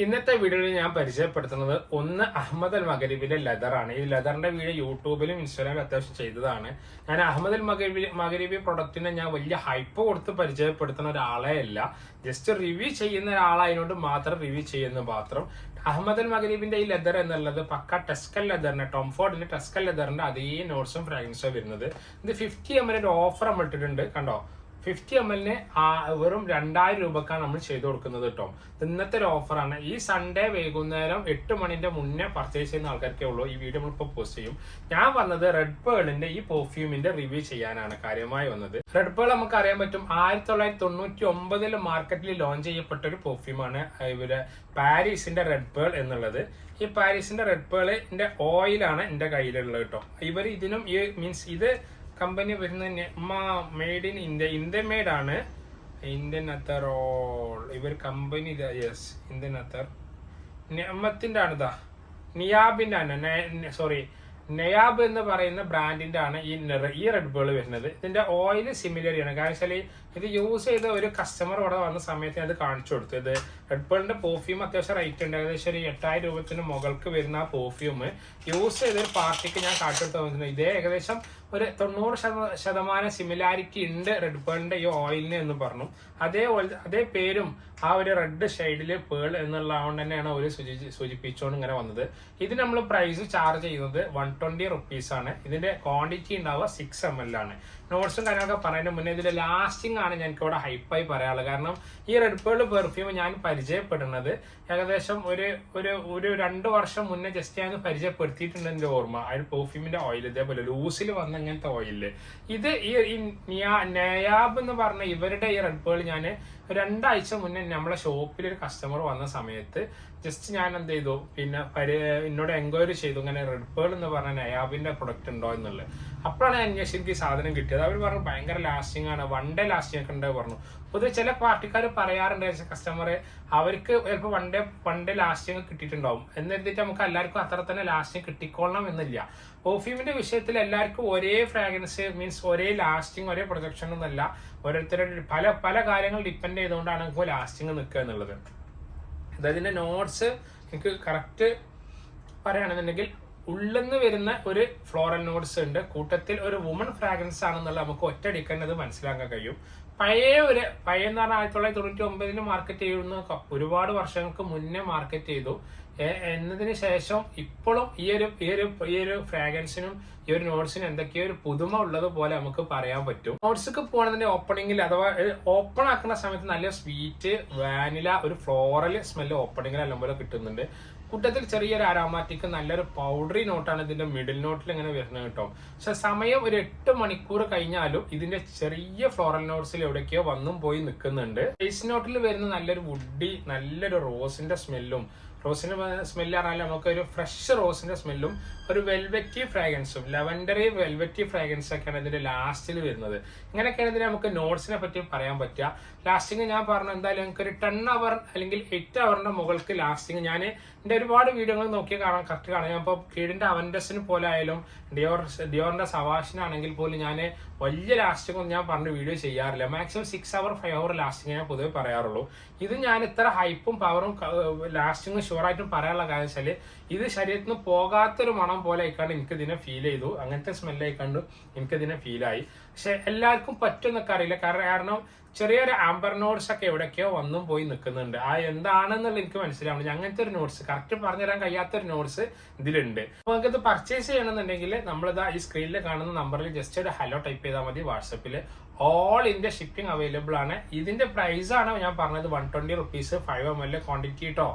ഇന്നത്തെ വീഡിയോയിൽ ഞാൻ പരിചയപ്പെടുത്തുന്നത് ഒന്ന് അഹമ്മദ് അൽ മഗരീബിന്റെ ലെതറാണ് ഈ ലെതറിന്റെ വീഡിയോ യൂട്യൂബിലും ഇൻസ്റ്റാഗ്രാമിലും അത്യാവശ്യം ചെയ്തതാണ്. ഞാൻ അഹമ്മദ് അൽ മഗരീബി മഗരീബി പ്രൊഡക്റ്റിനെ ഞാൻ വലിയ ഹൈപ്പ് കൊടുത്ത് പരിചയപ്പെടുത്തുന്ന ഒരാളെ അല്ല. ജസ്റ്റ് റിവ്യൂ ചെയ്യുന്ന ഒരാളായതുകൊണ്ട് മാത്രം റിവ്യൂ ചെയ്യുന്ന മാത്രം. അഹമ്മദ് അൽ മഗരീബിന്റെ ഈ ലെതർ എന്നുള്ളത് പക്ക ടെസ്കൽ ലെതറിന്റെ ടോംഫോർഡിന്റെ ടെസ്കൽ ലെതറിന്റെ അതേ നോട്ട്സും ഫ്രാഗ്രൻസും വരുന്നത്. ഇത് ഫിഫ്റ്റി എം എൽ ഓഫർ നമ്മൾ ഇട്ടിട്ടുണ്ട് കണ്ടോ? ഫിഫ്റ്റി എം എല്ലിന് വെറും രണ്ടായിരം രൂപക്കാണ് നമ്മൾ ചെയ്തു കൊടുക്കുന്നത് കേട്ടോ ഇന്നത്തെ ഒരു ഓഫറാണ് ഈ സൺഡേ വൈകുന്നേരം എട്ട് മണിന്റെ മുന്നേ പർച്ചേസ് ചെയ്യുന്ന ആൾക്കാർക്കേ ഉള്ളൂ. ഈ വീഡിയോ നമ്മളിപ്പോൾ പോസ്റ്റ് ചെയ്യും. ഞാൻ വന്നത് റെഡ് പേളിന്റെ ഈ പെർഫ്യൂമിന്റെ റിവ്യൂ ചെയ്യാനാണ് കാര്യമായി വന്നത്. റെഡ് പേൾ നമുക്ക് അറിയാൻ പറ്റും. ആയിരത്തി തൊള്ളായിരത്തി തൊണ്ണൂറ്റി ഒമ്പതിൽ മാർക്കറ്റിൽ ലോഞ്ച് ചെയ്യപ്പെട്ട ഒരു പെർഫ്യൂമാണ് ഇവർ പാരീസിന്റെ റെഡ് പേൾ എന്നുള്ളത്. ഈ പാരീസിന്റെ റെഡ് പേളിന്റെ ഓയിലാണ് എന്റെ കയ്യിലുള്ളത് കേട്ടോ ഇവർ ഇതിനും ഈ മീൻസ് ഇത് കമ്പനി വരുന്ന made in India Indian made ആണ്. ഇന്ത്യൻ അത്തർ ഓൾ ഇവർ കമ്പനി യെസ് ഇന്ത്യൻ അത്തർ നെമ്മത്തിന്റെ ആണ് ഇതാ. നിയാബിന്റെ ആണ്. സോറി നയാബ് എന്ന് പറയുന്ന ബ്രാൻഡിന്റെ ആണ് ഈ ഈ റെഡ് ബേൾ വരുന്നത്. ഇതിന്റെ ഓയിൽ സിമിലർ ആണ്. കാരണം വെച്ചാൽ ഇത് യൂസ് ചെയ്ത ഒരു കസ്റ്റമർ ഇവിടെ വന്ന സമയത്ത് ഞാൻ അത് കാണിച്ചു കൊടുത്തു. ഇത് റെഡ് പെർഫ്യൂം അത്യാവശ്യം റേറ്റ് ഉണ്ട്. ഏകദേശം ഒരു എട്ടായിരം രൂപത്തിന് മുകൾക്ക് വരുന്ന ആ പെർഫ്യൂം യൂസ് ചെയ്ത ഒരു പാർട്ടിക്ക് ഞാൻ കാട്ടിയെടുത്ത് ഇതേ ഏകദേശം ഒരു തൊണ്ണൂറ് ശത- ശതമാനം സിമിലാരിറ്റി ഉണ്ട് റെഡ് ബേണിന്റെ ഈ ഓയിലിന് എന്ന് പറഞ്ഞു. അതേ അതേ പേരും ആ ഒരു റെഡ് ഷെയ്ഡിൽ പേൾ എന്നുള്ള എന്നുള്ളതുകൊണ്ട് തന്നെയാണ് അവർ സൂചി സൂചിപ്പിച്ചുകൊണ്ട് ഇങ്ങനെ വന്നത്. ഇത് നമ്മൾ പ്രൈസ് ചാർജ് ചെയ്യുന്നത് വൺ ട്വന്റി റുപ്പീസ് ആണ്. ഇതിന്റെ ക്വാണ്ടിറ്റി ഉണ്ടാവുക സിക്സ് എം എൽ ആണ്. നോട്ട്സും കാര്യങ്ങളൊക്കെ പറയുന്നതിന് മുന്നേ ഇതിന്റെ ലാസ്റ്റിംഗ് ആണ് ഞാൻ ഇവിടെ ഹൈപ്പായി പറയാനുള്ളത്. കാരണം ഈ റെഡ് പേൾ പെർഫ്യൂം ഞാൻ പരിചയപ്പെടുന്നത് ഏകദേശം ഒരു ഒരു ഒരു രണ്ട് വർഷം മുന്നേ ജസ്റ്റ് ഞാൻ പരിചയപ്പെടുത്തിയിട്ടുണ്ട് എന്റെ ഓർമ്മ. ആ ഒരു പെർഫ്യൂമിന്റെ ഓയിൽ ഇതേപോലെ ലൂസിൽ വന്ന ഇങ്ങനത്തെ ഓയിൽ ഇത് ഈ ഈ നിയാ- നയാബ് എന്ന് പറഞ്ഞ ഇവരുടെ ഈ റെഡ് പേൾ ഞാൻ രണ്ടാഴ്ച മുന്നേ നമ്മളെ ഷോപ്പിൽ ഒരു കസ്റ്റമർ വന്ന സമയത്ത് ജസ്റ്റ് ഞാൻ എന്ത് ചെയ്തു? പിന്നെ പരി എന്നോട് എൻക്വയറി ചെയ്തു. ഇങ്ങനെ റെഡ് പേൾ എന്ന് പറഞ്ഞ നയാബിന്റെ പ്രൊഡക്റ്റ് ഉണ്ടോ എന്നുള്ളത്. അപ്പോഴാണ് അന്വേഷിച്ച് എനിക്ക് സാധനം കിട്ടിയത്. അവർ പറഞ്ഞു ഭയങ്കര ലാസ്റ്റിംഗ് ആണ്. വൺ ഡേ ലാസ്റ്റിംഗ് ഉണ്ട് പറഞ്ഞു. പൊതുവെ ചില പാർട്ടിക്കാർ പറയാറുണ്ട് കസ്റ്റമറെ അവർക്ക് ചിലപ്പോൾ one day one day lasting കിട്ടിയിട്ടുണ്ടാവും. എന്നെഴുതിയിട്ട് നമുക്ക് എല്ലാവർക്കും അത്ര തന്നെ ലാസ്റ്റിംഗ് കിട്ടിക്കൊള്ളണം എന്നില്ല. പെർഫ്യൂമിന്റെ വിഷയത്തിൽ എല്ലാവർക്കും ഒരേ ഫ്രാഗ്രൻസ് മീൻസ് ഒരേ ലാസ്റ്റിംഗ് ഒരേ പ്രൊജക്ഷൻ ഒന്നല്ല ഓരോരുത്തരുടെ പല പല കാര്യങ്ങൾ ഡിപ്പെൻഡ് ചെയ്തുകൊണ്ടാണ് നമുക്ക് ലാസ്റ്റിംഗ് നിൽക്കുക എന്നുള്ളത്. അതായത് നോട്ട്സ് എനിക്ക് കറക്റ്റ് പറയുകയാണെന്നുണ്ടെങ്കിൽ ഉള്ളെന്ന് വരുന്ന ഒരു ഫ്ലോറൽ നോട്ട്സ് ഉണ്ട്. കൂട്ടത്തിൽ ഒരു വുമൺ ഫ്രാഗ്രൻസ് ആണെന്നുള്ള നമുക്ക് ഒറ്റയടിക്കാൻ അത് മനസ്സിലാക്കാൻ കഴിയും. പഴയ ഒരു പഴയ എന്ന് പറഞ്ഞാൽ ആയിരത്തി തൊള്ളായിരത്തി തൊണ്ണൂറ്റി ഒമ്പതിന് മാർക്കറ്റ് ചെയ്യുന്ന ഒരുപാട് വർഷങ്ങൾക്ക് മുന്നേ മാർക്കറ്റ് ചെയ്തു. എന്നതിന് ശേഷം ഇപ്പോഴും ഈ ഒരു ഈ ഒരു ഈ ഒരു ഫ്രാഗ്രൻസിനും ഈ ഒരു നോട്ട്സിനും എന്തൊക്കെയോ ഒരു പുതുമ ഉള്ളത് പോലെ നമുക്ക് പറയാൻ പറ്റും. നോട്ട്സ്ക്ക് പോകുന്നതിന്റെ ഓപ്പണിംഗിൽ അഥവാ ഓപ്പൺ ആക്കുന്ന സമയത്ത് നല്ല സ്വീറ്റ് വാനില ഒരു ഫ്ലോറൽ സ്മെല്ല് ഓപ്പണിംഗിൽ അല്ലെങ്കിൽ കിട്ടുന്നുണ്ട്. കൂട്ടത്തിൽ ചെറിയൊരു അരോമാറ്റിക് നല്ലൊരു പൗഡറി നോട്ടാണ് ഇതിന്റെ മിഡിൽ നോട്ടിൽ ഇങ്ങനെ വരുന്നത് കേട്ടോ. പക്ഷെ സമയം ഒരു എട്ട് മണിക്കൂർ കഴിഞ്ഞാലും ഇതിന്റെ ചെറിയ ഫ്ലോറൽ നോട്ട്സിൽ എവിടേക്കോ വന്നും പോയി നിൽക്കുന്നുണ്ട് ഫേസ് നോട്ടിൽ വരുന്ന നല്ലൊരു വുഡി നല്ലൊരു റോസിന്റെ സ്മെല്ലും റോസിന്റെ സ്മെല്ല് പറഞ്ഞാൽ നമുക്ക് ഒരു ഫ്രഷ് റോസിന്റെ സ്മെല്ലും ഒരു വെൽവെറ്റി ഫ്രാഗ്രൻസും ലെവൻഡറി വെൽവെറ്റി ഫ്രാഗ്രൻസ് ഒക്കെയാണ് ഇതിന്റെ ലാസ്റ്റിൽ വരുന്നത്. ഇങ്ങനെയൊക്കെയാണ് ഇതിന് നമുക്ക് നോട്ട്സിനെ പറ്റി പറയാൻ പറ്റുക. ലാസ്റ്റിങ് ഞാൻ പറഞ്ഞു എന്തായാലും നിങ്ങൾക്ക് ഒരു ടെൻ അവർ അല്ലെങ്കിൽ എയ്റ്റ് അവറിന്റെ മുകൾക്ക് ലാസ്റ്റിങ് ഞാൻ എന്റെ ഒരുപാട് വീഡിയോകൾ നോക്കി കാണാൻ കറക്റ്റ് കാണാം. ഇപ്പോൾ കീടിന്റെ അവൻഡസിന് പോലെ ആയാലും ഡിയോർ ഡിയോറിന്റെ സവാഷിനാണെങ്കിൽ പോലും ഞാൻ വലിയ ലാസ്റ്റിംഗ് ഒന്നും ഞാൻ പറഞ്ഞ് വീഡിയോ ചെയ്യാറില്ല. Maximum six hour five hour lasting ഞാൻ പൊതുവെ പറയാറുള്ളൂ. ഇത് ഞാൻ ഇത്ര ഹൈപ്പും പവറും ലാസ്റ്റിംഗും ഷുവറായിട്ടും പറയാനുള്ള കാര്യം വെച്ചാൽ ഇത് ശരീരത്തിൽ നിന്ന് പോകാത്തൊരു മണം പോലെ ആയിക്കാണ്ട് എനിക്ക് ഇതിനെ ഫീൽ ചെയ്തു. അങ്ങനത്തെ സ്മെല്ലായിക്കാണ്ട് എനിക്ക് ഇതിനെ ഫീൽ ആയി. പക്ഷെ എല്ലാവർക്കും പറ്റുമെന്നൊക്കെ അറിയില്ല. കാരണം ചെറിയൊരു ആംബർ നോട്ട്സ് ഒക്കെ എവിടെയൊക്കെയോ വന്നും പോയി നിൽക്കുന്നുണ്ട്. ആ എന്താണെന്നുള്ള എനിക്ക് മനസ്സിലാവുന്നത് അങ്ങനത്തെ ഒരു നോട്ട്സ് കറക്റ്റ് പറഞ്ഞുതരാൻ കഴിയാത്തൊരു നോട്ട്സ് ഇതിലുണ്ട്. അപ്പോൾ നിങ്ങൾക്ക് ഇത് പർച്ചേസ് ചെയ്യണമെന്നുണ്ടെങ്കിൽ നമ്മളിതാ ഈ സ്ക്രീനിൽ കാണുന്ന നമ്പറിൽ ജസ്റ്റ് ഒരു ഹലോ ടൈപ്പ് ചെയ്താൽ മതി വാട്സപ്പിൽ ഓൾ ഇന്ത്യ ഷിപ്പിംഗ് അവൈലബിൾ ആണ്. ഇതിന്റെ പ്രൈസ് ആണ് ഞാൻ പറഞ്ഞത് one twenty rupees five M L quantity കേട്ടോ